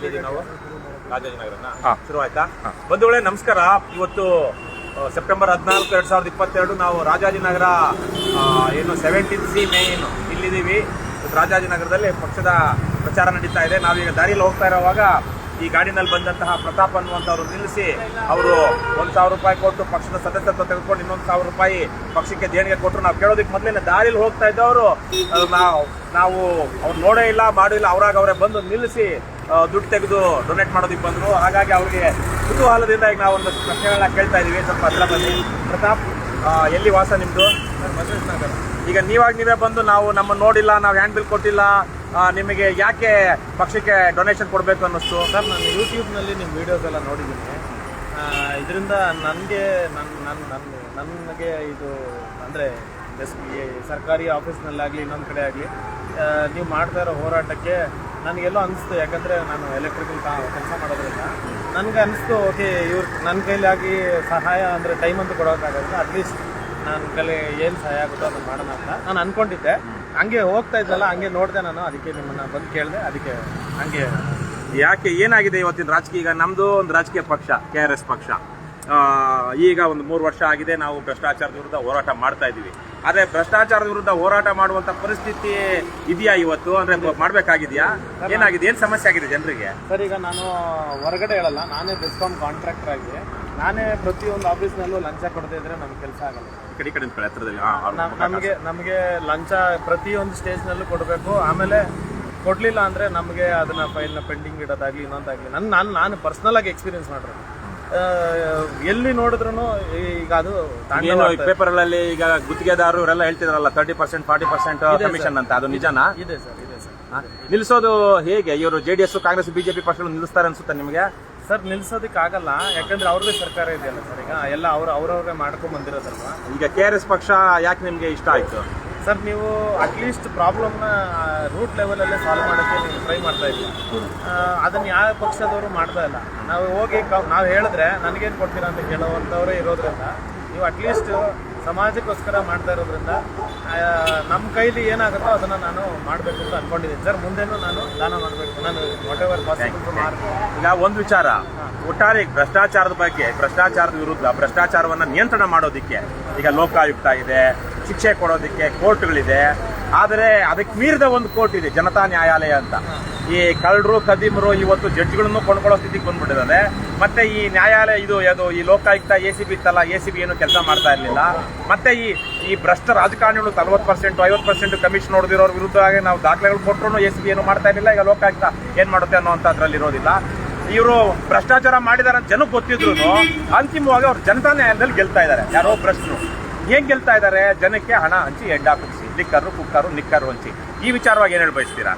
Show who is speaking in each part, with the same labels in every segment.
Speaker 1: ಎಲ್ಲಿದ್ದೀವಿ ನಾವು. ರಾಜಾಜಿನಗರನ.
Speaker 2: ಹಾ.
Speaker 1: ಶುರು ಆಯ್ತಾ ಬಂಧುಗಳೇ ನಮಸ್ಕಾರ. ಇವತ್ತು ಸೆಪ್ಟೆಂಬರ್ ಹದಿನಾಲ್ಕು ಎರಡ್ ಸಾವಿರದ ಇಪ್ಪತ್ತೆರಡು ನಾವು ರಾಜಾಜಿನಗರ ಏನು ಸೆವೆಂಟೀನ್ ಸಿ ಮೇನ್ ಇಲ್ಲಿದ್ದೀವಿ. ರಾಜಾಜಿನಗರದಲ್ಲಿ ಪಕ್ಷದ ಪ್ರಚಾರ ನಡೀತಾ ಇದೆ. ನಾವೀಗ ದಾರಿಯಲ್ಲಿ ಹೋಗ್ತಾ ಇರುವಾಗ ಈ ಗಾಡಿನಲ್ಲಿ ಬಂದಂತಹ ಪ್ರತಾಪ್ ಅನ್ನುವಂಥವ್ರು ನಿಲ್ಲಿಸಿ ಅವರು ಒಂದು ಸಾವಿರ ರೂಪಾಯಿ ಕೊಟ್ಟು ಪಕ್ಷದ ಸದಸ್ಯತ್ವ ತೆಗೆದುಕೊಂಡು ಇನ್ನೊಂದು ಸಾವಿರ ರೂಪಾಯಿ ಪಕ್ಷಕ್ಕೆ ದೇಣಿಗೆ ಕೊಟ್ಟರು ನಾವು ಕೇಳೋದಕ್ಕೆ ಮೊದಲೇ ದಾರಿಯಲ್ಲಿ ಹೋಗ್ತಾ ಇದ್ದವರು. ನಾವು ನಾವು ಅವ್ರು ನೋಡೇ ಇಲ್ಲ ಮಾಡಿಲ್ಲ ಅವರಾಗ ಅವರೇ ಬಂದು ನಿಲ್ಲಿಸಿ ದುಡ್ಡು ತೆಗೆದು ಡೊನೇಟ್ ಮಾಡೋದಕ್ಕೆ ಬಂದರು. ಹಾಗಾಗಿ ಅವರಿಗೆ ಕುತೂಹಲದಿಂದ ಈಗ ನಾವು ಒಂದಷ್ಟು ಪ್ರಶ್ನೆಗಳನ್ನ ಕೇಳ್ತಾ ಇದೀವಿ. ಸ್ವಲ್ಪ ಹತ್ರ ಬಗ್ಗೆ. ಪ್ರತಾಪ್ ಎಲ್ಲಿ ವಾಸ ನಿಮ್ಮದು ಈಗ ನೀವಾಗ ನೀವೇ ಬಂದು ನಾವು ನಮ್ಮ ನೋಡಿಲ್ಲ ನಾವು ಹ್ಯಾಂಡ್ ಬಿಲ್ ಕೊಟ್ಟಿಲ್ಲ ನಿಮಗೆ ಯಾಕೆ ಪಕ್ಷಕ್ಕೆ ಡೊನೇಷನ್ ಕೊಡಬೇಕು ಅನ್ನಿಸ್ತು?
Speaker 3: ಸರ್ ನಾನು ಯೂಟ್ಯೂಬ್ನಲ್ಲಿ ನಿಮ್ಮ ವೀಡಿಯೋಸ್ ಎಲ್ಲ ನೋಡಿದ್ದೀನಿ. ಇದರಿಂದ ನನಗೆ ನನ್ನ ನನ್ನ ನನ್ನ ನನಗೆ ಇದು ಅಂದರೆ ಸರ್ಕಾರಿ ಆಫೀಸ್ನಲ್ಲಾಗಲಿ ಇನ್ನೊಂದು ಕಡೆ ಆಗಲಿ ನೀವು ಮಾಡ್ತಾ ಇರೋ ಹೋರಾಟಕ್ಕೆ ನನಗೆಲ್ಲೋ ಅನಿಸ್ತು, ಯಾಕಂದರೆ ನಾನು ಎಲೆಕ್ಟ್ರಿಕಲ್ ಕೆಲಸ ಮಾಡೋದ್ರಿಂದ. ನನಗೆ ಅನಿಸ್ತು ಓಕೆ ಇವ್ರು ನನ್ನ ಕೈಲಾಗಿ ಸಹಾಯ ಅಂದರೆ ಟೈಮ್ ಅಂತೂ ಕೊಡೋಕ್ಕಾಗಲ್ಲ ಅಟ್ಲೀಸ್ಟ್ ನನ್ನ ಕೈಲಿ ಏನು ಸಹಾಯ ಆಗುತ್ತೋ ಅದನ್ನು ಮಾಡೋಣ ಅಂತ ನಾನು ಅಂದ್ಕೊಂಡಿದ್ದೆ ಹಂಗೆ ಹೋಗ್ತಾ ಇದ್ದಲ್ಲ ಹಂಗೆ ನೋಡಿದೆ ನಾನು, ಅದಕ್ಕೆ ನಿಮ್ಮನ್ನು ಬಂದು ಕೇಳಿದೆ, ಅದಕ್ಕೆ ಹಂಗೆ
Speaker 1: ಯಾಕೆ ಏನಾಗಿದೆ ಇವತ್ತಿನ ರಾಜಕೀಯ? ಈಗ ನಮ್ಮದು ಒಂದು ರಾಜಕೀಯ ಪಕ್ಷ ಕೆ ಆರ್ ಎಸ್ ಪಕ್ಷ. ಈಗ ಒಂದು ಮೂರು ವರ್ಷ ಆಗಿದೆ ನಾವು ಭ್ರಷ್ಟಾಚಾರದ ವಿರುದ್ಧ ಹೋರಾಟ ಮಾಡ್ತಾ ಇದ್ದೀವಿ. ಆದರೆ ಭ್ರಷ್ಟಾಚಾರದ ವಿರುದ್ಧ ಹೋರಾಟ ಮಾಡುವಂಥ ಪರಿಸ್ಥಿತಿ ಇದೆಯಾ ಇವತ್ತು? ಅಂದರೆ ಮಾಡಬೇಕಾಗಿದೆಯಾ? ಏನಾಗಿದೆ? ಏನು ಸಮಸ್ಯೆ ಆಗಿದೆ ಜನರಿಗೆ?
Speaker 3: ಸರ್ ಈಗ ನಾನು ಹೊರಗಡೆ ಹೇಳಲ್ಲ. ನಾನೇ ಬೆಸ್ಕಾಮ್ ಕಾಂಟ್ರಾಕ್ಟರ್ ಆಗಿ. ನಾನೇ ಪ್ರತಿಯೊಂದು ಆಫೀಸ್ನಲ್ಲೂ ಲಂಚ ಕೊಡದೇ ಇದ್ರೆ ನಮ್ಗೆ ಕೆಲಸ ಆಗಲ್ಲ.
Speaker 1: ಕಡೆ ಕಡೆ ಹತ್ರದಲ್ಲಿ.
Speaker 3: ನಮಗೆ ನಮಗೆ ಲಂಚ ಪ್ರತಿಯೊಂದು ಸ್ಟೇಜ್ನಲ್ಲೂ ಕೊಡಬೇಕು. ಆಮೇಲೆ ಕೊಡಲಿಲ್ಲ ಅಂದರೆ ನಮಗೆ ಅದನ್ನ ಫೈಲ್ನ ಪೆಂಡಿಂಗ್ ಇಡೋದಾಗಲಿ ಇನ್ನೊಂದಾಗಲಿ. ನನ್ನ ನಾನು ನಾನು ಪರ್ಸ್ನಲ್ ಆಗಿ ಎಕ್ಸ್ಪೀರಿಯನ್ಸ್ ಮಾಡಿರೋದು. ಎಲ್ಲಿ ನೋಡಿದ್ರು ಈಗ ಅದು
Speaker 1: ಏನು
Speaker 3: ಪೇಪರ್.
Speaker 1: ಪೇಪರ್ಗಳಲ್ಲಿ ಈಗ ಗುತ್ತಿಗೆದಾರರು ಇವರೆಲ್ಲ ಹೇಳ್ತಿದಾರಲ್ಲ thirty percent forty percent commission ಅಂತ ಅದು ನಿಜನಾ?
Speaker 3: ಇದೆ ಸರ್ ಇದೆ ಸರ್.
Speaker 1: ನಿಲ್ಸೋದು ನಿಲ್ಲಿಸೋದು ಹೇಗೆ? ಇವರು ಜೆಡಿಎಸ್ ಕಾಂಗ್ರೆಸ್ ಬಿಜೆಪಿ ಪಕ್ಷಗಳು ನಿಲ್ಲಿಸ್ತಾರೆ ಅನ್ಸುತ್ತೆ ನಿಮಗೆ?
Speaker 3: ಸರ್ ನಿಲ್ಸೋದಕ್ಕೆ ಆಗಲ್ಲ ಯಾಕಂದ್ರೆ ಅವ್ರದೇ ಸರ್ಕಾರ ಇದೆಯಲ್ಲ ಸರ್ ಈಗ ಎಲ್ಲ ಅವ್ರ ಅವ್ರವ್ರೇ ಮಾಡ್ಕೊಂಡ್ ಬಂದಿರೋದಲ್ವಾ
Speaker 1: ಈಗ ಕೆ ಆರ್ ಎಸ್ ಪಕ್ಷ ಯಾಕೆ ನಿಮ್ಗೆ ಇಷ್ಟ ಆಯ್ತು?
Speaker 3: ಸರ್ ನೀವು ಅಟ್ಲೀಸ್ಟ್ ಪ್ರಾಬ್ಲಮ್ನ ರೂಟ್ ಲೆವೆಲಲ್ಲೇ ಸಾಲ್ವ್ ಮಾಡೋಕ್ಕೆ ನೀವು ಟ್ರೈ ಮಾಡ್ತಾ ಇದ್ದೀವಿ ಅದನ್ನು ಯಾವ ಪಕ್ಷದವರು ಮಾಡ್ತಾ ಇಲ್ಲ. ನಾವು ಹೋಗಿ ಕ- ನಾವು ಹೇಳಿದ್ರೆ ನನಗೇನು ಕೊಡ್ತೀರಾ ಅಂತ ಕೇಳೋವಂಥವರೇ ಇರೋದ್ರಿಂದ ನೀವು ಅಟ್ಲೀಸ್ಟ್ ಸಮಾಜಕ್ಕೋಸ್ಕರ ಮಾಡ್ತಾ ಇರೋದ್ರಿಂದ ನಮ್ಮ ಕೈಲಿ ಏನಾಗುತ್ತೋ ಅದನ್ನು ನಾನು ಮಾಡಬೇಕು ಅಂತ ಅನ್ಕೊಂಡಿದ್ದೀನಿ. ಸರ್ ಮುಂದೆನೂ ನಾನು ದಾನ ಮಾಡಬೇಕು. ನಾನು ವಾಟ್ ಎವರ್ ಪಾಸಿಬಲ್ ಮಾಡ್ತೀನಿ.
Speaker 1: ಈಗ ಒಂದು ವಿಚಾರ. ಒಟ್ಟಾರೆ ಭ್ರಷ್ಟಾಚಾರದ ಬಗ್ಗೆ ಭ್ರಷ್ಟಾಚಾರದ ವಿರುದ್ಧ ಭ್ರಷ್ಟಾಚಾರವನ್ನು ನಿಯಂತ್ರಣ ಮಾಡೋದಕ್ಕೆ ಈಗ ಲೋಕಾಯುಕ್ತ ಇದೆ ಶಿಕ್ಷೆ ಕೊಡೋದಕ್ಕೆ ಕೋರ್ಟ್ಗಳಿದೆ. ಆದರೆ ಅದಕ್ಕೆ ಮೀರಿದ ಒಂದು ಕೋರ್ಟ್ ಇದೆ, ಜನತಾ ನ್ಯಾಯಾಲಯ ಅಂತ. ಈ ಕಳ್ಳರು ಕದಿಮರು ಇವತ್ತು ಜಡ್ಜ್ಗಳನ್ನು ಕೊಂಡ್ಕೊಳ್ಳೋ ಸ್ಥಿತಿಗೆ ಬಂದ್ಬಿಟ್ಟಿದ್ದಾರೆ. ಮತ್ತೆ ಈ ನ್ಯಾಯಾಲಯ ಇದು, ಅದು ಈ ಲೋಕಾಯುಕ್ತ ಎ ಸಿ ಬಿ ಇತ್ತಲ್ಲ ಎ ಸಿ ಬಿ ಏನು ಕೆಲಸ ಮಾಡ್ತಾ ಇರಲಿಲ್ಲ. ಮತ್ತೆ ಈ ಈ ಭ್ರಷ್ಟ ರಾಜಕಾರಣಿಗಳು ನಲ್ವತ್ತು ಪರ್ಸೆಂಟ್, ಐವತ್ತು ಪರ್ಸೆಂಟ್ ಕಮಿಷನ್ ಹೊಡೆದಿರೋರ ವಿರುದ್ಧ ನಾವು ದಾಖಲೆಗಳು ಕೊಟ್ಟರು ಎ ಸಿ ಬಿ ಏನು ಮಾಡ್ತಾ ಇರಲಿಲ್ಲ. ಈಗ ಲೋಕಾಯುಕ್ತ ಏನು ಮಾಡುತ್ತೆ ಅನ್ನೋಂಥದ್ರಲ್ಲಿ ಇರೋದಿಲ್ಲ. ಇವರು ಭ್ರಷ್ಟಾಚಾರ ಮಾಡಿದಾರೆ ಅಂತ ಜನಕ್ಕೆ ಗೊತ್ತಿದ್ರು ಅಂತಿಮವಾಗಿ ಅವ್ರು ಜನತಾ ನ್ಯಾಯಾಲಯದಲ್ಲಿ ಗೆಲ್ತಾ ಇದ್ದಾರೆ. ಯಾರೋ ಭ್ರಷ್ಟರು. ಹೇಗ್ ಗೆಲ್ತಾ ಇದ್ದಾರೆ ಜನಕ್ಕೆ ಹಣ ಹಂಚಿ ಎಡ್ಡಾ ಕುಡಿಸಿ ಲಿಕ್ಕರು ಕುಕ್ಕರು ನಿಕ್ಕರು ಹಂಚಿ. ಈ ವಿಚಾರವಾಗಿ ಏನ್ ಹೇಳಿ ಬಯಸ್ತೀರಾ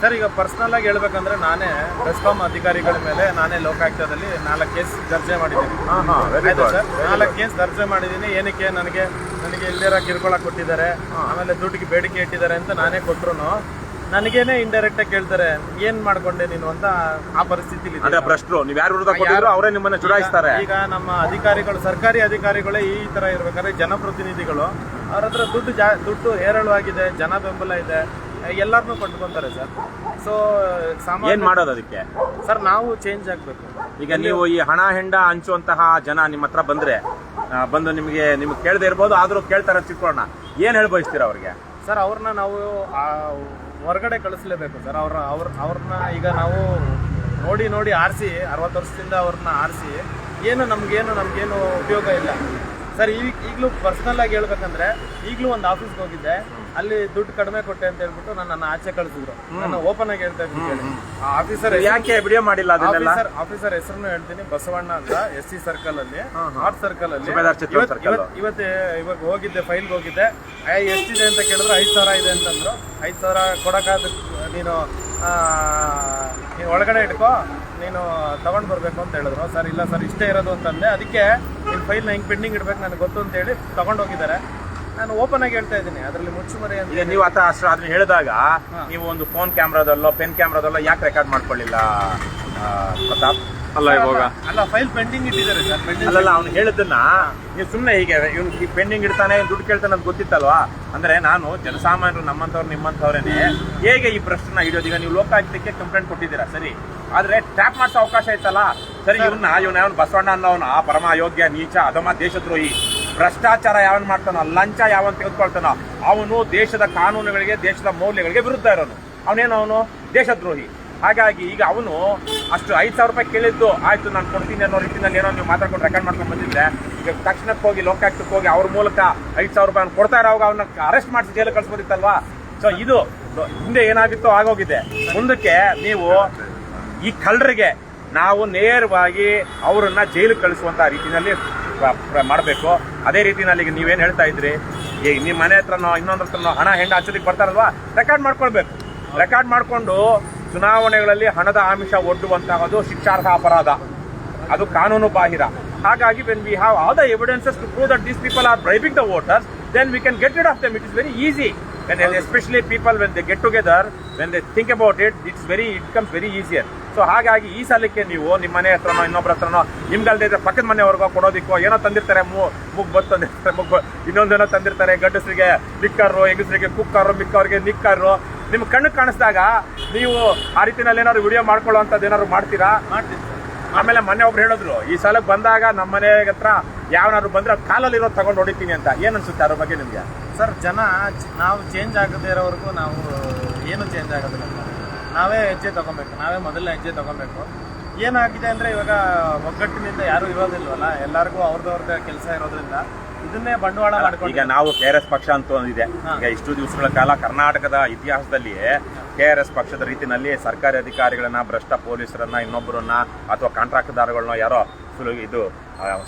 Speaker 3: ಸರ್ ಈಗ ಪರ್ಸನಲ್ ಆಗಿ ಹೇಳ್ಬೇಕಂದ್ರೆ ನಾನೇ ಬೆಸ್ಕಾಂ ಅಧಿಕಾರಿಗಳ ಮೇಲೆ ನಾನೇ ಲೋಕಾಯುಕ್ತದಲ್ಲಿ ನಾಲ್ಕು ಕೇಸ್ ದರ್ಜೆ ಮಾಡಿದ್ದೀನಿ. ಸರ್? ನಾಲ್ಕು ಕೇಸ್ ದರ್ಜೆ ಮಾಡಿದ್ದೀನಿ. ಏನಕ್ಕೆ ನನಗೆ ನನಗೆ ಇಲ್ದಿರ ಕಿರುಕುಳ ಕೊಟ್ಟಿದ್ದಾರೆ. ಆಮೇಲೆ ದುಡ್ಡಿಗೆ ಬೇಡಿಕೆ ಇಟ್ಟಿದ್ದಾರೆ ಅಂತ ನಾನೇ ಕೊಟ್ರು ನನಗೇನೆ ಇಂಡೈರೆಕ್ಟ್ ಆಗಿ ಕೇಳ್ತಾರೆ ಏನ್ ಮಾಡ್ಕೊಂಡೆ ನೀನು ಅಂತ ಆ ಪರಿಸ್ಥಿತಿಲಿ
Speaker 1: ಅಂದ್ರೆ ಭ್ರಷ್ಟರು ನೀವು ಯಾರು ವಿರುದ್ಧ ಕೊಟ್ಟಿದ್ರು ಅವರೇ ನಿಮ್ಮನ್ನ ಚುಡಾಯಿಸ್ತಾರೆ.
Speaker 3: ಈಗ ನಮ್ಮ ಅಧಿಕಾರಿಗಳು ಸರ್ಕಾರಿ ಅಧಿಕಾರಿಗಳೇ ಈ ತರ ಇರ್ಬೇಕಾದ್ರೆ ಜನಪ್ರತಿನಿಧಿಗಳು ಅವ್ರ ಹತ್ರ ದುಡ್ಡು ಜಾ ದುಡ್ಡು ಹೇರಳವಾಗಿದೆ ಜನ ಬೆಂಬಲ ಇದೆ ಎಲ್ಲರನ್ನೂ ಕೊಂಡ್ಕೊಂತಾರೆ ಸರ್. ಸೊ
Speaker 1: ಏನ್ ಮಾಡೋದು ಅದಕ್ಕೆ?
Speaker 3: ಸರ್ ನಾವು ಚೇಂಜ್ ಆಗ್ಬೇಕು.
Speaker 1: ಈಗ ನೀವು ಈ ಹಣ ಹೆಂಡ ಹಂಚುವಂತಹ ಜನ ನಿಮ್ಮ ಹತ್ರ ಬಂದ್ರೆ ಆ, ಬಂದು ನಿಮಗೆ ನಿಮ್ಗೆ ಕೇಳದೆ ಇರ್ಬೋದು ಆದ್ರೂ ಕೇಳ್ತಾರೆ ಅಂತ ತಿಳ್ಕೊಳ್ಳೋಣ. ಏನ್ ಹೇಳಿ ಬಯಸ್ತೀರಾ ಅವ್ರಿಗೆ?
Speaker 3: ಸರ್ ಅವ್ರನ್ನ ನಾವು ಆ, ಹೊರಗಡೆ ಕಳಿಸ್ಲೇಬೇಕು ಸರ್. ಅವ್ರ ಅವ್ರ ಅವ್ರನ್ನ ಈಗ ನಾವು ನೋಡಿ ನೋಡಿ ಆರಿಸಿ, ಅರವತ್ತು ವರ್ಷದಿಂದ ಅವ್ರನ್ನ ಆರಿಸಿ, ಏನು ನಮಗೇನು ನಮಗೇನು ಉಪಯೋಗ ಇಲ್ಲ. ಸರ್ ಈಗ ಈಗಲೂ ಪರ್ಸನಲ್ ಆಗಿ ಹೇಳ್ಬೇಕಂದ್ರೆ ಈಗಲೂ ಒಂದು ಆಫೀಸ್ಗೆ ಹೋಗಿದ್ದೆ. ಅಲ್ಲಿ ದುಡ್ಡು ಕಡಿಮೆ ಕೊಟ್ಟೆ ಅಂತ ಹೇಳ್ಬಿಟ್ಟು ನನ್ನ ಆಚೆ ಕಳಿಸಿದ್ರು. ನಾನು ಓಪನ್ ಆಗಿ ಹೇಳ್ತಾ ಇದ್ದೀನಿ. ಆ ಆಫೀಸರ್
Speaker 1: ಯಾಕೆ ವಿಡಿಯೋ ಮಾಡಿಲ್ಲ ಅದನ್ನೆಲ್ಲ?
Speaker 3: ಆಫೀಸರ್ ಆಫೀಸರ್ ಹೆಸರನ್ನು ಹೇಳ್ತೀನಿ ಬಸವಣ್ಣ ಅಂತ ಎಸ್ ಸಿ ಸರ್ಕಲ್ ಅಲ್ಲಿ ಆರ್ಟ್ ಸರ್ಕಲ್ ಅಲ್ಲಿ.
Speaker 1: ಸುಬೇದಾರ್ ಚಿತ್ರ
Speaker 3: ಇವತ್ತು
Speaker 1: circle.
Speaker 3: ಇವತ್ತು ಇವತ್ತು ಇವಾಗ ಹೋಗಿದ್ದೆ ಫೈಲ್ಗೆ ಹೋಗಿದ್ದೆ. ಏ, ಎಷ್ಟಿದೆ ಅಂತ ಕೇಳಿದ್ರು ಐದು ಸಾವಿರ ಇದೆ ಅಂತಂದ್ರು. ಐದು ಸಾವಿರ ಕೊಡಕಾದ ನೀನು ನೀನು ಒಳಗಡೆ ಇಟ್ಕೋ. ನೀನು ತಗೊಂಡು ಬರಬೇಕು ಅಂತ ಹೇಳಿದ್ರು. ಸರ್ ಇಲ್ಲ ಸರ್ ಇಷ್ಟೇ ಇರೋದು ಅಂತಂದೆ ಅದಕ್ಕೆ ನಿನ್ನ ಫೈಲ್ನ ಹೆಂಗೆ ಪೆಂಡಿಂಗ್ ಇಡ್ಬೇಕು ನನಗೆ ಗೊತ್ತು ಅಂತ ಹೇಳಿ ತಗೊಂಡು ಹೋಗಿದ್ದಾರೆ. ನಾನು ಓಪನ್ ಆಗಿ ಹೇಳ್ತಾ ಇದ್ದೀನಿ. ಅದರಲ್ಲಿ ಮುಚ್ಚುಮರೆ ಅಂತ
Speaker 1: ನೀವು ಆತ ಅಷ್ಟು ಅದನ್ನ ಹೇಳಿದಾಗ ನೀವು ಒಂದು ಫೋನ್ ಕ್ಯಾಮ್ರಾದಲ್ಲೋ ಪೆನ್ ಕ್ಯಾಮ್ರಾದಲ್ಲೋ ಯಾಕೆ ರೆಕಾರ್ಡ್ ಮಾಡ್ಕೊಳ್ಳಿಲ್ಲ? ಪ್ರತಾಪ್.
Speaker 2: ಅಲ್ಲ ಇವಾಗ
Speaker 3: ಅಲ್ಲ ಫೈಲ್ ಪೆಂಡಿಂಗ್ ಇಟ್ಟಿದ್ದಾರೆ ಸರ್. ಪೆಂಡಿಂಗ್
Speaker 1: ಅಲ್ಲಲ್ಲ ಅವ್ನು ಹೇಳಿದ್ದನ್ನ ನೀವು ಸುಮ್ಮನೆ ಹೀಗೆ ಇವ್ನು ಈ ಪೆಂಡಿಂಗ್ ಇಡ್ತಾನೆ ದುಡ್ಡು ಕೇಳ್ತಾನೆ ಅಂತ ಗೊತ್ತಿತ್ತಲ್ವಾ? ಅಂದ್ರೆ ನಾನು ಜನಸಾಮಾನ್ಯರು ನಮ್ಮಂಥವ್ರು ನಿಮ್ಮಂಥವ್ರೇನೆ. ಹೇಗೆ ಈ ಪ್ರಶ್ನೆ ಇಡೋದು ಈಗ ನೀವು ಲೋಕಾಯುಕ್ತಕ್ಕೆ ಕಂಪ್ಲೇಂಟ್ ಕೊಟ್ಟಿದ್ದೀರಾ ಸರಿ. ಆದ್ರೆ ಟ್ಯಾಪ್ ಮಾಡಿಸೋ ಅವಕಾಶ ಇತ್ತಲ್ಲ? ಸರಿ ಇವನ್ನ ಇವನ ಯಾವ ಬಸವಣ್ಣ ಅನ್ನೋನು ಆ ಪರಮ ಅಯೋಗ್ಯ ನೀಚ ಅಧಮ ದೇಶದ್ರೋಹಿ. ಭ್ರಷ್ಟಾಚಾರ ಯಾವನ್ ಮಾಡ್ತಾನೋ ಲಂಚ ಯಾವನ್ ತೆಗೆದುಕೊಳ್ತಾನೋ ಅವನು ದೇಶದ ಕಾನೂನುಗಳಿಗೆ ದೇಶದ ಮೌಲ್ಯಗಳಿಗೆ ವಿರುದ್ಧ ಇರೋನು. ಅವನೇನು ಅವನು? ದೇಶದ್ರೋಹಿ. ಹಾಗಾಗಿ ಈಗ ಅವನು ಅಷ್ಟು ಐದು ಸಾವಿರ ರೂಪಾಯಿ ಕೇಳಿದ್ದು, ಆಯ್ತು, ನಾನು ಕೊಡ್ತೀನಿ ಅನ್ನೋ ರೀತಿಯಲ್ಲಿ ಏನೋ ನೀವು ಮಾತಾಡ್ಕೊಂಡು ರೆಕಾರ್ಡ್ ಮಾಡ್ಕೊಂಡು ಬಂದಿದ್ರೆ, ಈಗ ತಕ್ಷಣಕ್ಕೆ ಹೋಗಿ ಲೋಕಾಯುಕ್ತಕ್ಕೆ ಹೋಗಿ ಅವ್ರ ಮೂಲಕ ಐದು ಸಾವಿರ ರೂಪಾಯಿ ಕೊಡ್ತಾ ಇರೋವಾಗ ಅವನ್ನ ಅರೆಸ್ಟ್ ಮಾಡಿಸಿ ಜೈಲು ಕಳಿಸ್ಬೋದಿತ್ತಲ್ವಾ? ಸೊ ಇದು ಹಿಂದೆ ಏನಾಗಿತ್ತೋ ಆಗೋಗಿದೆ. ಮುಂದಕ್ಕೆ ನೀವು ಈ ಕಳ್ಳರಿಗೆ ನಾವು ನೇರವಾಗಿ ಅವರನ್ನ ಜೈಲಿಗೆ ಕಳಿಸುವಂತ ರೀತಿಯಲ್ಲಿ ಮಾಡಬೇಕು. ಅದೇ ರೀತಿಯಲ್ಲಿ ಈಗ ನೀವೇನು ಹೇಳ್ತಾ ಇದ್ರಿ ಈಗ ನಿಮ್ಮ ಮನೆ ಹತ್ರನೋ ಇನ್ನೊಂದ್ರ ಹತ್ರನೋ ಹಣ ಹೆಂಡ ಹಚ್ಚೋದಕ್ಕೆ ಬರ್ತಾರಲ್ವಾ? ರೆಕಾರ್ಡ್ ಮಾಡ್ಕೊಳ್ಬೇಕು. ರೆಕಾರ್ಡ್ ಮಾಡಿಕೊಂಡು ಚುನಾವಣೆಗಳಲ್ಲಿ ಹಣದ ಆಮಿಷ ಒಡ್ಡುವಂತಹದ್ದು ಶಿಕ್ಷಾರ್ಹ ಅಪರಾಧ. ಅದು ಕಾನೂನು ಬಾಹಿರ. ಹಾಗಾಗಿ when we have all the evidences to prove that these people are bribing the voters then we can get rid of them it is very easy when especially people when they get together when they think about it it's very it comes very easier so ಹಾಗಾಗಿ ಈ ಸಲಕ್ಕೆ ನೀವು ನಿಮ್ಮ ಮನೆ ಹತ್ರನೋ ಇನ್ನೊಬ್ಬರ ಹತ್ರನೋ, ನಿಮ್ಗಲ್ದೇ ಇದ್ರೆ ಪಕ್ಕದ ಮನೆಯವ್ರಿಗೋ ಕೊಡೋದಿಕ್ಕೋ, ಏನೋ ತಂದಿರ್ತಾರೆ ಮುಗ್ ಬತ್ ತಂದಿರ್ತಾರೆ, ಮುಗ್ ಇನ್ನೊಂದೇನೋ ತಂದಿರ್ತಾರೆ, ಗಂಡಸರಿಗೆ ನಿಕ್ಕರು ಹೆಂಗಸರಿಗೆ ಕುಕ್ಕರು ಮಿಕ್ಕವ್ರಿಗೆ ನಿಕ್ಕರು ನಿಮ್ ಕಣ್ಣು ಕಾಣಿಸಿದಾಗ ನೀವು ಆ ರೀತಿನಲ್ಲಿ ಏನಾದ್ರು ವಿಡಿಯೋ ಮಾಡ್ಕೊಳ್ಳೋ ಏನಾದ್ರು ಮಾಡ್ತೀರಾ?
Speaker 3: ಮಾಡ್ತೀನಿ
Speaker 1: ಆಮೇಲೆ ಮೊನ್ನೆ ಒಬ್ರು ಹೇಳಿದ್ರು ಈ ಸಲಕ್ಕೆ ಬಂದಾಗ ನಮ್ಮ ಮನೆ ಹತ್ರ ಯಾವನಾದ್ರು ಬಂದ್ರೆ ಕಾಲಲ್ಲಿ ಇರೋದು ತಗೊಂಡು ಹೊಡಿತೀನಿ ಅಂತ. ಏನು ಅನ್ಸುತ್ತೆ ಅದ್ರ ಬಗ್ಗೆ ನಿಮ್ಗೆ?
Speaker 3: ಸರ್ ಜನ ನಾವು ಚೇಂಜ್ ಆಗದೇ ಇರೋವರೆಗೂ ನಾವು ಏನು ಚೇಂಜ್ ಆಗೋದಿಲ್ಲ ನಾವೇ ಹೆಜ್ಜೆ ತಗೊಬೇಕು ನಾವೇ ಮೊದಲನೇ ಹೆಜ್ಜೆ ತಗೊಬೇಕು. ಏನಾಗಿದೆ ಅಂದರೆ ಇವಾಗ ಒಗ್ಗಟ್ಟಿನಿಂದ ಯಾರೂ ಇರೋದಿಲ್ವಲ್ಲ ಎಲ್ಲರಿಗೂ ಅವ್ರದವ್ರದ್ದೇ ಕೆಲಸ ಇರೋದ್ರಿಂದ. ಇದನ್ನೇ ಬಂಡವಾಳ
Speaker 1: ಈಗ ನಾವು ಕೆ ಆರ್ ಎಸ್ ಪಕ್ಷ ಅಂತ ಒಂದಿದೆ. ಈಗ ಇಷ್ಟು ದಿವಸಗಳ ಕಾಲ ಕರ್ನಾಟಕದ ಇತಿಹಾಸದಲ್ಲಿ ಕೆ ಆರ್ ಎಸ್ ಪಕ್ಷದ ರೀತಿಯಲ್ಲಿ ಸರ್ಕಾರಿ ಅಧಿಕಾರಿಗಳನ್ನ ಭ್ರಷ್ಟ ಪೊಲೀಸರನ್ನ ಇನ್ನೊಬ್ಬರನ್ನ ಅಥವಾ ಕಾಂಟ್ರಾಕ್ಟ್ದಾರಗಳನ್ನ ಯಾರೋ ಇದು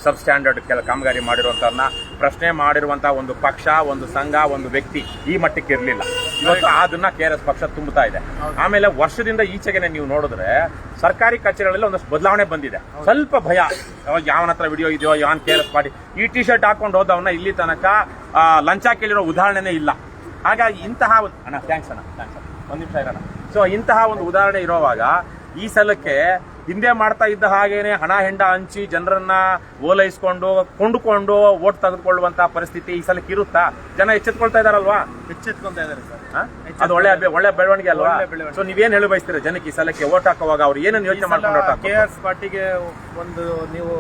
Speaker 1: ಸಬ್ ಸ್ಟ್ಯಾಂಡರ್ಡ್ ಕೆಲ ಕಾಮಗಾರಿ ಮಾಡಿರುವಂತವ್ರನ್ನ ಪ್ರಶ್ನೆ ಮಾಡಿರುವಂಥ ಒಂದು ಪಕ್ಷ ಒಂದು ಸಂಘ ಒಂದು ವ್ಯಕ್ತಿ ಈ ಮಟ್ಟಕ್ಕೆ ಇರಲಿಲ್ಲ. ಇವತ್ತು ಅದನ್ನ ಕೆ ಆರ್ ಎಸ್ ಪಕ್ಷ ತುಂಬುತ್ತಾ ಇದೆ. ಆಮೇಲೆ ವರ್ಷದಿಂದ ಈಚೆಗೆ ನೀವು ನೋಡಿದ್ರೆ ಸರ್ಕಾರಿ ಕಚೇರಿಗಳಲ್ಲಿ ಒಂದಷ್ಟು ಬದಲಾವಣೆ ಬಂದಿದೆ. ಸ್ವಲ್ಪ ಭಯ. ಯಾವನ ಹತ್ರ ವಿಡಿಯೋ ಇದೆಯೋ ಯಾವನ್ ಕೆ ಆರ್ ಎಸ್ ಪಾರ್ಟಿ ಈ ಟಿ ಶರ್ಟ್ ಹಾಕೊಂಡು ಹೋದವನ್ನ ಇಲ್ಲಿ ತನಕ ಲಂಚ ಕೇಳಿರೋ ಉದಾಹರಣೆನೇ ಇಲ್ಲ. ಹಾಗಾಗಿ ಇಂತಹ ಒಂದು ಅಣ್ಣ ಥ್ಯಾಂಕ್ಸ್ ಅಣ್ಣ ಥ್ಯಾಂಕ್ಸ್ ಅಣ್ಣ. ಒಂದು ನಿಮಿಷ ಇರೋಣ ಸೊ ಇಂತಹ ಒಂದು ಉದಾಹರಣೆ ಇರೋವಾಗ ಈ ಸಲಕ್ಕೆ ಹಿಂದೆ ಮಾಡ್ತಾ ಇದ್ದ ಹಾಗೇನೆ ಹಣ ಹೆಂಡ ಹಂಚಿ ಜನರನ್ನ ಓಲೈಸ್ಕೊಂಡು ಕೊಂಡುಕೊಂಡು ಓಟ್ ತೆಗೆದುಕೊಳ್ಳುವಂತಹ ಪರಿಸ್ಥಿತಿ ಈ ಸಲಕ್ಕೆ ಇರುತ್ತಾ? ಜನ ಎಚ್ಚೆತ್ಕೊಳ್ತಾ ಇದಾರಲ್ವಾ?
Speaker 3: ಎಚ್ಚೆತ್ಕೊಳ್ತಾ ಇದ್ದಾರೆ ಸರ್.
Speaker 1: ಅದು ಒಳ್ಳೆ ಒಳ್ಳೆ ಬೆಳವಣಿಗೆ ಅಲ್ವಾ. ಸೊ ನೀವೇನ್ ಹೇಳಿ ಬಯಸ್ತೀರಾ ಜನಕ್ಕೆ ಈ ಸಲಕ್ಕೆ ಓಟ್ ಹಾಕುವಾಗ ಅವ್ರು ಏನೇನು ಯೋಚನೆ ಮಾಡ್ಕೊಂಡು
Speaker 3: ಕೆ ಆರ್ ಎಸ್ ಪಾರ್ಟಿಗೆ ಒಂದು ನೀವು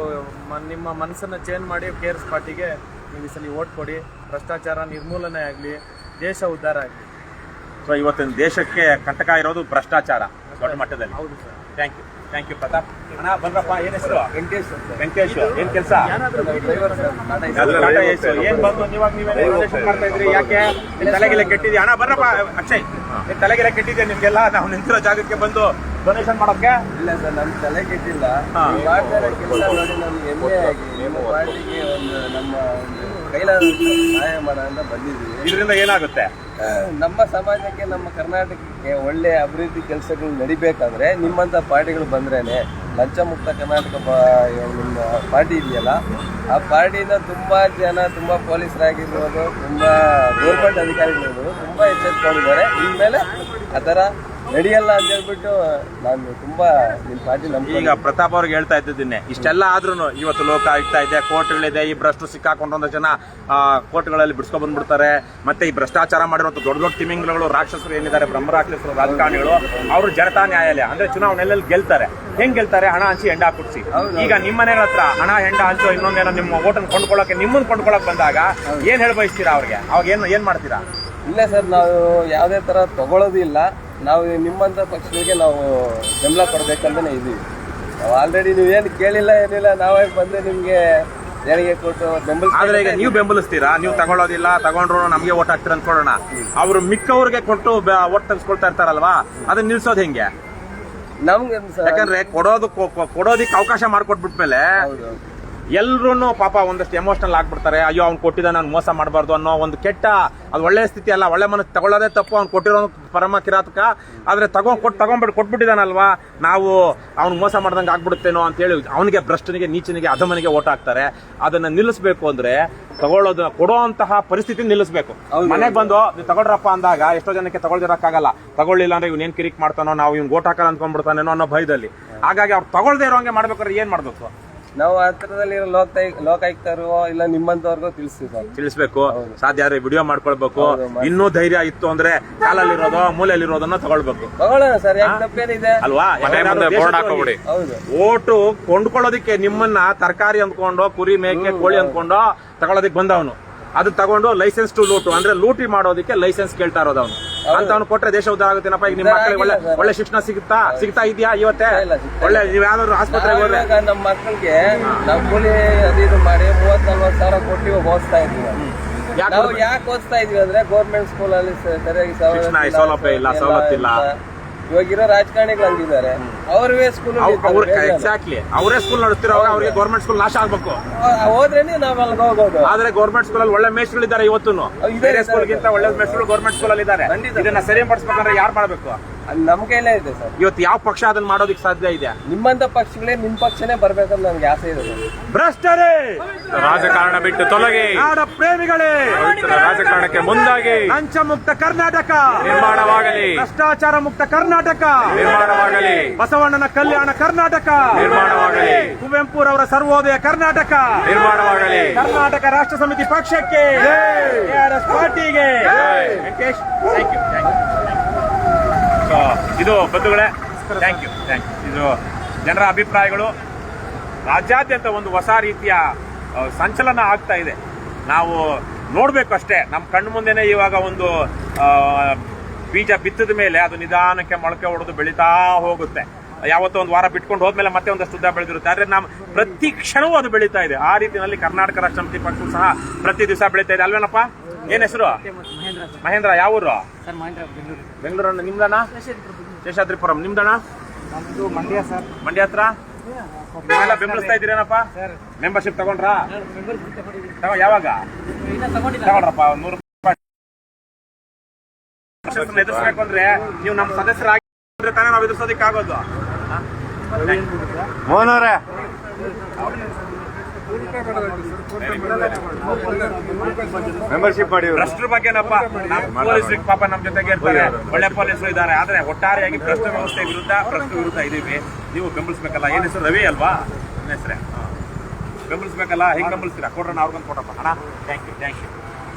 Speaker 3: ನಿಮ್ಮ ಮನಸ್ಸನ್ನ ಚೇಂಜ್ ಮಾಡಿ ಕೆ ಆರ್ ಎಸ್ ಪಾರ್ಟಿಗೆ ನೀವು ಈ ಸಲ ಓಟ್ ಕೊಡಿ. ಭ್ರಷ್ಟಾಚಾರ ನಿರ್ಮೂಲನೆ ಆಗಲಿ ದೇಶ ಉದ್ಧಾರ ಆಗಲಿ.
Speaker 1: ಸೊ ಇವತ್ತಿನ ದೇಶಕ್ಕೆ ಕಂಟಕ ಇರೋದು ಭ್ರಷ್ಟಾಚಾರ ದೊಡ್ಡ ಮಟ್ಟದಲ್ಲಿ.
Speaker 3: ಹೌದು sir.
Speaker 1: Thank you thank you Pratap ಅಣ್ಣ ಬಂದ್ರಪ್ಪ ಏನ್ ಹೆಸರು? ವೆಂಕಟೇಶ್ ಏನ್ ಕೆಲಸ? ಏನ್ ಬಂದು ನೀವಾಗ ನೀವೇನೇ ಮಾಡ್ತಾ ಇದ್ರಿ? ಯಾಕೆ? ತಲೆಗೆಲ್ಲ ಕೆಟ್ಟಿದ್ಯಾ? ಅಣ್ಣ ಬರ್ರಪ್ಪ ಅಕ್ಷಯ್. ತಲೆಗೆಲ್ಲ ಕೆಟ್ಟಿದ್ಯಾ ನಿಮ್ಗೆಲ್ಲ? ನಾವು ನಿಂತಿರೋ ಜಾಗಕ್ಕೆ ಬಂದು ಡೊನೇಷನ್ ಮಾಡೋಕೆ
Speaker 4: ಇಲ್ಲ ಸರ್ ನಮ್ಮ ತಲೆ ಕೆಟ್ಟಿಲ್ಲ.
Speaker 1: ಹಾ.
Speaker 4: ನೀವು ಮಾಡ್ತಾ ಇರೋ ಕೆಲಸ ನೋಡಿ ನಮ್ಗೆ ಹೆಮ್ಮೆ ಆಗಿ ನಿಮ್ಮ ಪಾರ್ಟಿಗೆ ಒಂದು ನಮ್ಮ ಒಂದು ಕೈಲಾದಷ್ಟು ಸಹಾಯ ಮಾಡೋಣ ಅಂತ ಬಂದಿದ್ದೀವಿ.
Speaker 1: ಇದರಿಂದ ಏನಾಗುತ್ತೆ?
Speaker 4: ನಮ್ಮ ಸಮಾಜಕ್ಕೆ ನಮ್ಮ ಕರ್ನಾಟಕಕ್ಕೆ ಒಳ್ಳೆ ಅಭಿವೃದ್ಧಿ ಕೆಲಸಗಳು ನಡಿಬೇಕಂದ್ರೆ ನಿಮ್ಮಂತ ಪಾರ್ಟಿಗಳು ಬಂದ್ರೇನೆ ಲಂಚಮುಕ್ತ ಕರ್ನಾಟಕ ನಿಮ್ಮ ಪಾರ್ಟಿ ಇದೆಯಲ್ಲ ಆ ಪಾರ್ಟಿಯಿಂದ ತುಂಬಾ ಜನ ತುಂಬಾ ಪೊಲೀಸರಾಗಿರ್ಬೋದು ತುಂಬಾ ಗೌರ್ಮೆಂಟ್ ಅಧಿಕಾರಿಗಳಿರ್ಬೋದು ತುಂಬಾ ಎಚ್ಚೆತ್ಕೊಂಡಿದ್ದಾರೆ. ಇನ್ಮೇಲೆ ಆ ಥರ ನಡೆಯಲ್ಲ ಅಂತ ಹೇಳ್ಬಿಟ್ಟು ನಾನು ತುಂಬಾ ನಿಮ್ಮ ಪಾರ್ಟಿ
Speaker 1: ಈಗ ಪ್ರತಾಪ್ ಅವ್ರಿಗೆ ಹೇಳ್ತಾ ಇದ್ದಿದ್ದೇನೆ ಇಷ್ಟೆಲ್ಲ ಆದ್ರೂ ಇವತ್ತು ಲೋಕ ಆಗ್ತಾ ಇದೆ ಕೋರ್ಟ್ಗಳಿದೆ ಈ ಭ್ರಷ್ಟು ಸಿಕ್ಕಾಕೊಂಡು ಒಂದಷ್ಟು ಜನ ಕೋರ್ಟ್ಗಳಲ್ಲಿ ಬಿಡಿಸ್ಕೊಂಡ್ ಬಂದ್ಬಿಡ್ತಾರೆ. ಮತ್ತೆ ಈ ಭ್ರಷ್ಟಾಚಾರ ಮಾಡಿರುವಂತ ದೊಡ್ಡ ದೊಡ್ಡ ತಿಮಿಂಗ್ಲಗಳು ರಾಕ್ಷಸರು ಏನಿದ್ದಾರೆ ಬ್ರಹ್ಮ ರಾಕ್ಷಸರು ರಾಜಕಾರಣಿಗಳು ಅವರು ಜನತಾ ನ್ಯಾಯಾಲಯ ಅಂದ್ರೆ ಚುನಾವಣೆಯಲ್ಲಿ ಗೆಲ್ತಾರೆ. ಹೆಂಗ್ ಗೆಲ್ತಾರೆ? ಹಣ ಹಂಚಿ ಹೆಂಡ ಕುಡ್ಸಿ. ಈಗ ನಿಮ್ಮ ಮನೆ ಹತ್ರ ಹಣ ಹೆಂಡ ಹಂಚೋ ಇನ್ನೊಂದೇನೋ ನಿಮ್ಮ ಓಟನ್ ಕೊಂಡ್ಕೊಳ್ಳೋಕೆ ನಿಮ್ಮನ್ನ ಕೊಂಡ್ಕೊಳ್ಳೋಕೆ ಬಂದಾಗ ಏನ್ ಹೇಳ್ಬಯಸ್ತೀರಾ ಅವ್ರಿಗೆ? ಅವಾಗ ಏನ್ ಏನ್ ಮಾಡ್ತೀರಾ?
Speaker 4: ಇಲ್ಲ ಸರ್ ನಾವು ಯಾವುದೇ ತರ ತಗೊಳ್ಳೋದಿಲ್ಲ ನಾವು ನಿಮ್ಮಂತ ಪಕ್ಷಗಳಿಗೆ ನಾವು ಬೆಂಬಲ ಕೊಡ್ಬೇಕಂತಾನೆ ಇದೀವಿ. ನಾವು ಆಲ್ರೆಡಿ ಏನು ಕೇಳಿಲ್ಲ ಏನಿಲ್ಲ ನಾವೇ ಬಂದು ನಿಮ್ಗೆ ದೇಣಿಗೆ ಕೊಟ್ಟು ಬೆಂಬಲ
Speaker 1: ಆದ್ರೆ ಈಗ ನೀವು ಬೆಂಬಲಿಸ್ತೀರಾ? ನೀವು ತಗೊಳ್ಳೋದಿಲ್ಲ ತಗೊಂಡ್ರು ನಮಗೆ ಓಟ್ ಹಾಕ್ತೀರ ಅನ್ಕೊಳ್ಳೋಣ. ಅವರು ಮಿಕ್ಕವ್ರಿಗೆ ಕೊಟ್ಟು ಓಟ್ ತೆಗೆಸ್ಕೊಳ್ತಾ ಇರ್ತಾರಲ್ವಾ? ಅದನ್ನ ನಿಲ್ಸೋದ್ ಹೆಂಗೆ?
Speaker 4: ನಮ್ಗೆ
Speaker 1: ಯಾಕಂದ್ರೆ ಕೊಡೋದು ಕೊಡೋದಿಕ್ಕೆ ಅವಕಾಶ ಮಾಡ್ಕೊಟ್ಬಿಟ್ಮೇಲೆ ಎಲ್ರು ಪಾಪ ಒಂದಷ್ಟು ಎಮೋಷನಲ್ ಆಗ್ಬಿಡ್ತಾರೆ. ಅಯ್ಯೋ ಅವ್ನು ಕೊಟ್ಟಿದ್ದ ನಾನು ಮೋಸ ಮಾಡಬಾರ್ದು ಅನ್ನೋ ಒಂದು ಕೆಟ್ಟ ಅದು ಒಳ್ಳೆ ಸ್ಥಿತಿ ಅಲ್ಲ ಒಳ್ಳೆ ಮನಸ್ಸು ತಗೊಳ್ಳೋದೇ ತಪ್ಪು. ಅವ್ನು ಕೊಟ್ಟಿರೋ ಪರಮ ಕಿರಾತಕ. ಆದರೆ ತಗೊಂಡ್ ಕೊಟ್ಟು ತಗೊಂಡ್ಬಿಟ್ಟು ಕೊಟ್ಬಿಟ್ಟಿದಾನಲ್ವಾ? ನಾವು ಅವ್ನು ಮೋಸ ಮಾಡ್ದಂಗೆ ಆಗ್ಬಿಡುತ್ತೇನೋ ಅಂತ ಹೇಳಿ ಅವನಿಗೆ ಭ್ರಷ್ಟನಿಗೆ ನೀಚನಿಗೆ ಅಧಮನಿಗೆ ಓಟ್ ಹಾಕ್ತಾರೆ. ಅದನ್ನ ನಿಲ್ಲಿಸ್ಬೇಕು ಅಂದ್ರೆ ತಗೊಳ್ಳೋದು ಅಂತಹ ಪರಿಸ್ಥಿತಿ ನಿಲ್ಲಿಸ್ಬೇಕು. ಮನೆಗೆ ಬಂದು ನೀವು ತಗೊಳ್ರಪ್ಪ ಅಂದಾಗ ಎಷ್ಟೋ ಜನಕ್ಕೆ ತಗೊಳ್ದಿರಕ್ಕಾಗಲ್ಲ. ತಗೊಳ್ಳಿಲ್ಲ ಅಂದ್ರೆ ಇವ್ನೇನು ಏನ್ ಕಿರಿಕ್ ಮಾಡ್ತಾನೋ ನಾವು ಇವ್ನ ಓಟ್ ಹಾಕಲ್ಲ ಅನ್ಕೊಂಡ್ಬಿಡ್ತಾನೇನೋ ಅನ್ನೋ ಭಯದಲ್ಲಿ. ಹಾಗಾಗಿ ಅವ್ರು ತಗೊಳ್ದೇ ಇರೋಂಗೆ ಮಾಡ್ಬೇಕಾದ್ರೆ ಏನ್ ಮಾಡ್ಬೇಕು?
Speaker 4: ನಾವು ಹತ್ರದಲ್ಲಿರೋ ಲೋಕಾಯ್ ಲೋಕಾಯುಕ್ತರು ಇಲ್ಲ ನಿಮ್ಮಂತವ್ರಿಗೂ ತಿಳಿಸ್ತೀವಿ
Speaker 1: ತಿಳಿಸ್ಬೇಕು. ಸಾಧ್ಯ ಆದ್ರೆ ವಿಡಿಯೋ ಮಾಡ್ಕೊಳ್ಬೇಕು. ಇನ್ನೂ ಧೈರ್ಯ ಇತ್ತು ಅಂದ್ರೆ ಕಾಲಲ್ಲಿರೋದು ಮೂಲೆಯಲ್ಲಿರೋದನ್ನ ತಗೊಳ್ಬೇಕು.
Speaker 4: ತಗೊಳ್ಳೋಣ ಸರ್ ಯಾಕೆ ತಪ್ಪೇನಿದೆ?
Speaker 1: ಅಲ್ವಾ?
Speaker 4: ಹೌದು.
Speaker 1: ಓಟು ಕೊಂಡ್ಕೊಳ್ಳೋದಿಕ್ಕೆ ನಿಮ್ಮನ್ನ ತರಕಾರಿ ಅಂದ್ಕೊಂಡು ಕುರಿ ಮೇಕೆ ಕೋಳಿ ಅಂದ್ಕೊಂಡು ತಗೊಳ್ಳೋದಿಕ್ ಬಂದವನು. ಅದು ತಗೊಂಡು ಲೈಸೆನ್ಸ್ ಟು ಲೂಟು ಅಂದ್ರೆ ಲೂಟಿ ಮಾಡೋದಕ್ಕೆ ಲೈಸೆನ್ಸ್ ಕೇಳ್ತಾ ಇರೋದು ಅವನು. ಅಂತ ಅವ್ನು ಕೊಟ್ರೆ ದೇಶ ಉದ್ಧಾರ ಆಗುತ್ತೇನಪ್ಪ? ಈಗ ನಿಮ್ಮ ಮಕ್ಕಳಿಗೆ ಒಳ್ಳೆ ಒಳ್ಳೆ ಶಿಕ್ಷಣ ಸಿಗುತ್ತಾ? ಸಿಗ್ತಾ ಇದೆಯಾ ಇವತ್ತೆ? ಒಳ್ಳೆ ನೀವು ಯಾವ್ದಾದ್ರು ಆಸ್ಪತ್ರೆಗೆ ಹೋದ್ರೆ?
Speaker 4: ನಮ್ಮ ಮಕ್ಕಳಿಗೆ ನಾವು ಕೂಲಿ ಅದು ಇದು ಮಾಡಿ ಮೂವತ್ ನಲ್ವತ್ ಸಾವಿರ ಕೊಟ್ಟು ಓದಿಸ್ತಾ ಇದ್ವಿ.
Speaker 1: ಯಾಕೆ
Speaker 4: ಓದಿಸ್ತಾ ಇದ್ವಿ ಅಂದ್ರೆ ಗೌರ್ಮೆಂಟ್ ಸ್ಕೂಲ್ ಅಲ್ಲಿ ಸರಿಯಾಗಿ
Speaker 1: ಸೌಲಭ್ಯ ಇಲ್ಲ, ಸವಲತ್ತಿಲ್ಲ.
Speaker 4: ಇವಾಗಿರೋ ರಾಜಕಾರಣಿಗಳು ಹಂಗಿದ್ದಾರೆ. ಅವ್ರವೇ ಸ್ಕೂಲ್
Speaker 1: ಅವ್ರ ಎಕ್ಸಾಕ್ಟ್ಲಿ ಅವರೇ ಸ್ಕೂಲ್ ನಡೆಸ್ತಿರೋವಾಗ ಅವ್ರಿಗೆ ಗೌರ್ಮೆಂಟ್ ಸ್ಕೂಲ್ ನಾಶ ಆಗ್ಬೇಕು.
Speaker 4: ಹೋದ್ರೇನೆ ನಾವ್ ಅಲ್ಲಿ ಹೋಗೋದು
Speaker 1: ಆದ್ರೆ ಗೌರ್ಮೆಂಟ್ ಸ್ಕೂಲ್ ಅಲ್ಲಿ ಒಳ್ಳೆ ಮೇಷ್ಗಳಿದ್ದಾರೆ ಇವತ್ತು ಬೇರೆ
Speaker 4: ಸ್ಕೂಲ್
Speaker 1: ಸ್ಕೂಲ್ಗಿಂತ ಒಳ್ಳೆ ಮೇಸ್ಟ್ಗಳು ಗೌರ್ಮೆಂಟ್ ಸ್ಕೂಲ್ ಅಲ್ಲಿ ಇದ್ದಾರೆ.
Speaker 4: ಇದನ್ನ
Speaker 1: ಇದನ್ನ ಸರಿಪಡಿಸ್ಬೇಕಂದ್ರೆ ಯಾರು ಮಾಡ್ಬೇಕು?
Speaker 4: ಅದು ಕೈಲೇ ಇದೆ ಸರ್.
Speaker 1: ಇವತ್ತು ಯಾವ ಪಕ್ಷ ಅದನ್ನ ಮಾಡೋದಕ್ಕೆ ಸಾಧ್ಯ ಇದೆ
Speaker 4: ನಿಮ್ಮಂತ ಪಕ್ಷಗಳೇ ನಿಮ್ ಪಕ್ಷನೇ ಬರ್ಬೇಕಂತ ನನ್ಗೆ ಆಸೆ ಇದೆ ಸರ್.
Speaker 1: ಭ್ರಷ್ಟರೇ!
Speaker 2: ರಾಜಕಾರಣ ಬಿಟ್ಟು ತೊಲಗಿ.
Speaker 1: ನಾಡ ಪ್ರೇಮಿಗಳೇ!
Speaker 2: ಪವಿತ್ರ ರಾಜಕಾರಣಕ್ಕೆ ಮುಂದಾಗಿ.
Speaker 1: ಲಂಚ ಮುಕ್ತ ಕರ್ನಾಟಕ!
Speaker 2: ನಿರ್ಮಾಣವಾಗಲಿ.
Speaker 1: ಭ್ರಷ್ಟಾಚಾರ ಮುಕ್ತ ಕರ್ನಾಟಕ!
Speaker 2: ನಿರ್ಮಾಣವಾಗಲಿ.
Speaker 1: ಬಸವಣ್ಣನ ಕಲ್ಯಾಣ ಕರ್ನಾಟಕ!
Speaker 2: ನಿರ್ಮಾಣವಾಗಲಿ.
Speaker 1: ಕುವೆಂಪುರವರ ಸರ್ವೋದಯ ಕರ್ನಾಟಕ!
Speaker 2: ನಿರ್ಮಾಣವಾಗಲಿ.
Speaker 1: ಕರ್ನಾಟಕ ರಾಷ್ಟ್ರ ಸಮಿತಿ ಪಕ್ಷಕ್ಕೆ! ARS ಪಾರ್ಟಿಗೆ! Venkatesh thank you thank you ಇದು ಬಂಧುಗಳೇ ಥ್ಯಾಂಕ್ ಯು ಥ್ಯಾಂಕ್ ಯು ಇದು ಜನರ ಅಭಿಪ್ರಾಯಗಳು. ರಾಜ್ಯಾದ್ಯಂತ ಒಂದು ಹೊಸ ರೀತಿಯ ಸಂಚಲನ ಆಗ್ತಾ ಇದೆ. ನಾವು ನೋಡಬೇಕು ಅಷ್ಟೇ. ನಮ್ಮ ಕಣ್ಣು ಮುಂದೆನೆ ಇವಾಗ ಒಂದು ಬೀಜ ಬಿತ್ತದ ಮೇಲೆ ಅದು ನಿಧಾನಕ್ಕೆ ಮೊಳಕೆ ಹೊಡೆದು ಬೆಳೀತಾ ಹೋಗುತ್ತೆ. ಯಾವತ್ತೋ ಒಂದು ವಾರ ಬಿಟ್ಕೊಂಡು ಹೋದ್ಮೇಲೆ ಮತ್ತೆ ಒಂದಷ್ಟು ಉದ್ದ ಬೆಳೆದಿರುತ್ತೆ. ಆದರೆ ನಮ್ಮ ಪ್ರತಿ ಕ್ಷಣವೂ ಅದು ಬೆಳೀತಾ ಇದೆ. ಆ ರೀತಿಯಲ್ಲಿ ಕರ್ನಾಟಕ ರಾಷ್ಟ್ರ ಸಮಿತಿ ಪಕ್ಷ ಸಹ ಪ್ರತಿ ದಿವಸ ಬೆಳೀತಾ ಇದೆ. ಅಲ್ವೇನಪ್ಪ? ಏನ್ ಹೆಸರು? ಮಹೇಂದ್ರ ಯಾವ ಊರು? ಬೆಂಗಳೂರು. ನಿಮ್ದಣ್ಣ? ಶೇಷಾದ್ರಿಪುರಂ. ನಿಮ್ದಣ್ಣ?
Speaker 3: ಮಂಡ್ಯ ಸರ್.
Speaker 1: ಮಂಡ್ಯ ಹತ್ರ? ನೀವೆಲ್ಲ ಬೆಂಬಲಿಸ್ತಾ ಇದ್ದೀರೇನಪ್ಪ? ಮೆಂಬರ್ಶಿಪ್ ತಗೊಂಡ್ರಾ? ತಗೋ ಯಾವಾಗ? ತಗೊಂಡ್ರಪ್ಪ ನೂರು ರೂಪಾಯಿ ಎದುರಿಸ್ಬೇಕು ಅಂದ್ರೆ ನೀವು ನಮ್ಮ ಸದಸ್ಯರಾಗಿ ತಾನೇ ನಾವು ಎದುರಿಸೋದಕ್ಕಾಗೋದು. ಆಗೋದು
Speaker 2: ಮೋಹನವ್ರೆ ಮೆಂಬರ್ಶಿಪ್ ಮಾಡಿ
Speaker 1: ಭ್ರಷ್ಟರ ಬಗ್ಗೆನಪ್ಪ ನಮ್ಮ ಪೊಲೀಸರಿಗೆ ಪಾಪ ನಮ್ಮ ಜೊತೆಗೆ ಇರ್ತಾರೆ. ಒಳ್ಳೆ ಪೊಲೀಸರು ಇದ್ದಾರೆ. ಆದ್ರೆ ಒಟ್ಟಾರೆಯಾಗಿ ಭ್ರಷ್ಟ ವ್ಯವಸ್ಥೆ ವಿರುದ್ಧ ಭ್ರಷ್ಟ ವಿರುದ್ಧ ಇದೀವಿ. ನೀವು ಬೆಂಬಲಿಸ್ಬೇಕಲ್ಲ? ಏನ್ ಹೆಸರು? ರವಿ ಅಲ್ವಾ? ನನ್ನ ಹೆಸರೇ? ಬೆಂಬಲಿಸ್ಬೇಕಲ್ಲ? ಹೆಂಗ್ ಬೆಂಬಲಿಸ್ತೀರಾ? ಕೊಡ್ರಣ ಅವ್ರಿಗೊಂದು ಕೊಡಪ್ಪ. ಅಣ್ಣ ಥ್ಯಾಂಕ್ ಯು ಥ್ಯಾಂಕ್ ಯು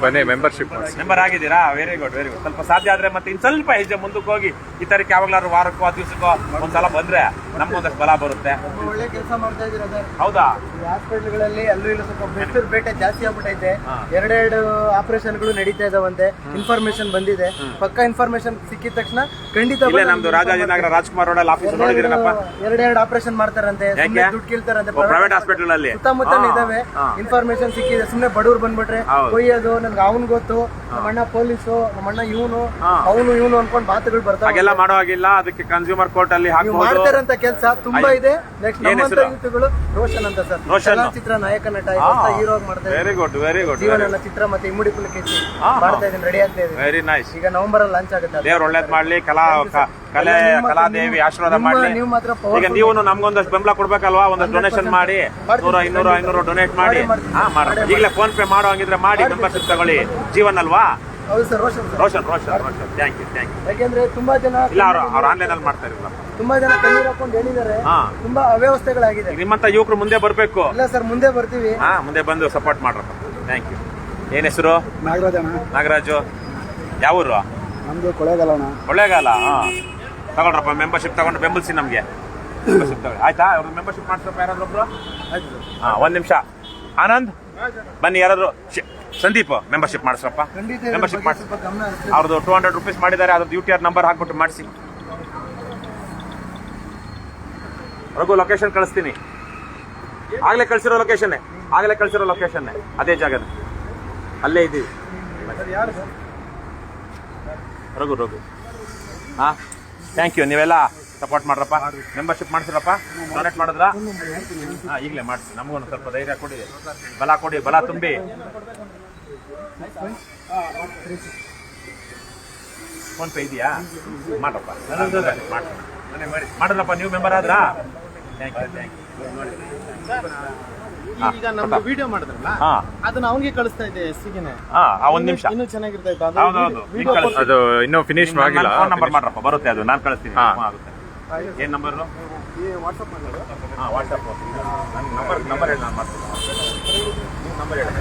Speaker 2: ಬನ್ನಿ ಮೆಂಬರ್ಶಿಪ್ ಮಾಡಿಸಿ.
Speaker 1: ಮೆಂಬರ್ ಆಗಿದ್ದೀರಾ? ವೆರಿ ಗುಡ್ ವೆರಿ ಗುಡ್ ಸ್ವಲ್ಪ ಸಾಧ್ಯ ಆದ್ರೆ ಮತ್ತೆ ಇನ್ ಸ್ವಲ್ಪ ಹೆಜ್ಜೆ ಮುಂದಕ್ಕೆ ಹೋಗಿ ಈ ತರಕ್ಕೆ ಯಾವಾಗ್ಲಾದ್ರು ವಾರಕ್ಕೋ ದಿವಸಕ್ಕೋ ಒಂದ್ಸಲ ಬಂದ್ರೆ ನಮ್ಗೊಂದಷ್ಟು ಬಲ ಬರುತ್ತೆ.
Speaker 3: ಒಳ್ಳೆ ಕೆಲಸ ಮಾಡ್ತಾ ಇದ್ದೀರಾ ಸರ್?
Speaker 1: ಹೌದಾ?
Speaker 3: ಈ ಹಾಸ್ಪಿಟಲ್ಗಳಲ್ಲಿ ಅಲ್ಲೂ ಇಲ್ಲ ಸ್ವಲ್ಪ ಬೆಸ್ಟರ್ ಬೇಟೆ ಜಾಸ್ತಿ ಆಗ್ಬಿಟ್ಟೈತೆ
Speaker 1: ಎರಡೆರಡು
Speaker 3: ಎರಡೆರಡು ಆಪರೇಷನ್ಗಳು ನಡೀತಾ ಇದಾವಂತೆ. ಇನ್ಫಾರ್ಮೇಶನ್ ಬಂದಿದೆ. ಪಕ್ಕ ಇನ್ಫಾರ್ಮೇಶನ್ ಸಿಕ್ಕಿದ ತಕ್ಷಣ ಖಂಡಿತ
Speaker 1: ಇಲ್ಲ ನಮ್ದು ರಾಜಾಜಿನಗರ ರಾಜ್ಕುಮಾರ್ ರೋಡಲ್ಲಿ ಆಫೀಸ್ ನೋಡಿದಿರನಪ್ಪ
Speaker 3: ಎರಡೆರಡು ಆಪರೇಷನ್ ಮಾಡ್ತಾರಂತೆ? ದುಡ್ಡು ಕೇಳ್ತಾರಂತೆ.
Speaker 1: ಪ್ರೈವೇಟ್ ಹಾಸ್ಪಿಟಲ್ ಅಲ್ಲಿ?
Speaker 3: ಸುತ್ತಮುತ್ತ ಇದಾವೆ. ಇನ್ಫಾರ್ಮೇಶನ್ ಸಿಕ್ಕಿದೆ. ಸುಮ್ನೆ ಬಡವ್ರು ಬಂದ್ಬಿಟ್ರೆ. ಕೊಯ್ಯೋದು ನನ್ಗೆ ಅವನ್ ಗೊತ್ತು ನಮ್ಮ ಅಣ್ಣ ಪೊಲೀಸು ನಮ್ಮ ಅಣ್ಣ ಇವನು ಅವನು ಇವನು ಅನ್ಕೊಂಡ್ ಮಾತುಗಳು ಬರ್ತಾವೆ
Speaker 1: ಹಾಗೆಲ್ಲ ಮಾಡೋ ಹಾಗಿಲ್ಲ ಅದಕ್ಕೆ ಕನ್ಸ್ಯೂಮರ್ ಕೋರ್ಟ್ ಅಲ್ಲಿ
Speaker 3: ನೀವು
Speaker 1: ಹಾಕ್ಬೋದು.
Speaker 3: ಮಾಡ್ತಾರಂತ ಕೆಲಸ ತುಂಬಾ ಇದೆ. ನೆಕ್ಸ್ಟ್
Speaker 1: ಏನ್
Speaker 3: ನಮ್ಮಂತ
Speaker 1: ಹೆಸರು?
Speaker 3: ಯೂತ್ಗಳು ರೋಷನ್ ಅಂತ ಸರ್.
Speaker 1: ರೋಷನ್.
Speaker 3: ಚಲನಚಿತ್ರ ನಾಯಕ ನಟ ಹೀರೋ ಮಾಡ್ತಾರೆ ಇದ್ದೀನಿ.
Speaker 1: ವೆರಿ ಗುಡ್ ವೆರಿ ಗುಡ್
Speaker 3: ಜೀವನ ಚಿತ್ರ ಮತ್ತೆ ಇಮ್ಮಡಿ ಪುಲಕೇಶಿ
Speaker 1: ಹಾ, ಹಾ.
Speaker 3: ಮಾಡ್ತಾ ಇದ್ದೀನಿ ರೆಡಿ ಆಗ್ತಾ ಇದ್ದೀನಿ.
Speaker 1: ವೆರಿ ನೈಸ್
Speaker 3: ಈಗ ನವೆಂಬರ್ ಅಲ್ಲಿ ಲಾಂಚ್ ಆಗುತ್ತೆ ಅದು.
Speaker 1: ದೇವ್ರು ಒಳ್ಳೇದ್ ಮಾಡ್ಲಿ ಕಲಾ ಕ- ಕಲೆ ಕಲಾದೇವಿ ಆಶೀರ್ವಾದ
Speaker 3: ಮಾಡಿ
Speaker 1: ಮಾಡ್ಲಿ. ಈಗ. ನೀವು ನಮ್ಗೊಂದಷ್ಟು ಬೆಂಬಲ ಕೊಡ್ಬೇಕಲ್ವಾ? ಒಂದಷ್ಟು ಡೊನೇಷನ್ ಮಾಡಿ. ನೂರ ಇನ್ನೂರ. ಐನೂರು ಡೊನೇಟ್ ಮಾಡಿ. ಹಾ ಮಾಡಿ ಈಗಲೇ ಫೋನ್ ಪೇ ಮಾಡೋ ಹಂಗಿದ್ರೆ ಮಾಡಿ ಮೆಂಬರ್ಶಿಪ್ ತಗೊಳ್ಳಿ. ಜೀವನ್ ಅಲ್ವಾ
Speaker 3: ಹೌದು sir Roshan
Speaker 1: Roshan Roshan thank you thank you
Speaker 3: ಯಾಕೆಂದ್ರೆ ತುಂಬಾ ಜನ
Speaker 1: ಇಲ್ಲ ಅವ್ರು ಅವ್ರು ಆನ್ಲೈನ್ ಅಲ್ಲಿ ಮಾಡ್ತಾ ಇರಲ್ಲ
Speaker 3: ತುಂಬಾ ಜನ ಕಣ್ಣೀರ್ ಹಾಕೊಂಡು ಹೇಳಿದ್ದಾರೆ. ತುಂಬಾ ಅವ್ಯವಸ್ಥೆಗಳಾಗಿದೆ.
Speaker 1: ನಿಮ್ಮಂತ ಯುವಕರು ಮುಂದೆ ಬರ್ಬೇಕು.
Speaker 3: ಇಲ್ಲ ಸರ್ ಮುಂದೆ ಬರ್ತೀವಿ.
Speaker 1: ಹಾ ಮುಂದೆ ಬಂದು ಸಪೋರ್ಟ್ ಮಾಡ್ರಪ್ಪ ಥ್ಯಾಂಕ್ ಯು ಏನ್ ಹೆಸರು?
Speaker 3: ನಾಗರಾಜ
Speaker 1: ನಾಗರಾಜು. ಯಾವ ಊರು
Speaker 3: ನಮ್ದು ಕೊಳೆಗಾಲ
Speaker 1: ಕೊಳೆಗಾಲ ಹಾ. ತಗೊಳ್ರಪ್ಪ ಮೆಂಬರ್ಶಿಪ್ ತಗೊಂಡು ಬೆಂಬಲಿಸಿ ನಮಗೆ. ಮೆಂಬರ್ಶಿಪ್ ತಗೊಳ್ಳಿ. ಆಯ್ತಾ? ಅವ್ರ ಮೆಂಬರ್ಶಿಪ್ ಮಾಡ್ಸಪ್ಪ ಯಾರಾದ್ರೂ ಒಬ್ರು? ಹಾ ಒಂದ್ ನಿಮಿಷ. ಆನಂದ್ ಬನ್ನಿ ಯಾರಾದ್ರು. ಸಂದೀಪ್ ಮೆಂಬರ್ಶಿಪ್ ಮಾಡಿಸ್ರಪ್ಪ. ಮೆಂಬರ್ಶಿಪ್ ಮಾಡಿಸ್. ಅವ್ರದ್ದು ಟೂ ಹಂಡ್ರೆಡ್ ರುಪೀಸ್ ಮಾಡಿದ್ದಾರೆ ಅದ್ರದ್ದು ಯು ಟಿ ಆರ್ ನಂಬರ್ ಹಾಕ್ಬಿಟ್ಟು ಮಾಡಿಸಿ. ರಘು ಲೊಕೇಶನ್ ಕಳಿಸ್ತೀನಿ. ಆಗ್ಲೇ ಕಳಿಸಿರೋ ಲೊಕೇಶನ್ನೇ ಆಗಲೇ ಕಳಿಸಿರೋ ಲೊಕೇಶನ್ನೇ ಅದೇ ಜಾಗದ. ಅಲ್ಲೇ ಇದ್ದೀವಿ ರಘು ರಘು. ಹಾ? ಥ್ಯಾಂಕ್ ಯು ನೀವೆಲ್ಲ ಸಪೋರ್ಟ್ ಮಾಡ್ರಪ್ಪ. ಮೆಂಬರ್ಶಿಪ್ ಮಾಡ್ತಿರಪ್ಪ ಡೊನೇಟ್ ಮಾಡಿದ್ರಾ? ಹಾಂ, ಈಗಲೇ ಮಾಡಿಸಿ. ನಮಗೂ ಸ್ವಲ್ಪ ಧೈರ್ಯ ಕೊಡಿ. ಬಲ ಕೊಡಿ, ಬಲ ತುಂಬಿ. ಫೋನ್ ಪೇ ಇದೆಯಾ? ಮಾಡ್ರಪ್ಪ. ಮಾಡಿ. ಮಾಡಿದ್ರಪ್ಪ, ನೀವು ಮೆಂಬರ್ ಆದ್ರಾ? ಥ್ಯಾಂಕ್ ಯು ಥ್ಯಾಂಕ್
Speaker 3: ಈಗ ನಮ್ದು ವಿಡಿಯೋ ಮಾಡಿದ್ರಲ್ಲ
Speaker 1: ಹಾ.
Speaker 3: ಅದನ್ನ ಅವನಿಗೆ ಕಳಿಸ್ತಾ ಇದ್ದೆ ಎಸ್ಸಿಗೆನೆ.
Speaker 1: ಹಾ ಆ ಒಂದ್ ನಿಮಿಷ.
Speaker 3: ಇನ್ನೂ ಚೆನ್ನಾಗಿರ್ತಾ ಇತ್ತು
Speaker 1: ಹೌದೌದು.
Speaker 2: ಅದು ಇನ್ನೂ ಫಿನಿಶ್ ಆಗಿಲ್ಲ.
Speaker 1: ಫೋನ್ ನಂಬರ್ ಮಾಡ್ರಪ್ಪ ಬರುತ್ತೆ ಅದು. ನಾನು ಕಳಿಸ್ತೀನಿ.
Speaker 2: ಹಾ.
Speaker 1: ಆಗುತ್ತೆ. ಏನ್ ನಂಬರ್
Speaker 3: ಈ ವಾಟ್ಸಪ್
Speaker 1: ಹಾಂ ವಾಟ್ಸಪ್ ನನ್ನ ನಂಬರ್ ನಂಬರ್ ಹೇಳಿ ನಾನು ಮಾಡ್ತೀನಿ. ನಂಬರ್ ಹೇಳಿ.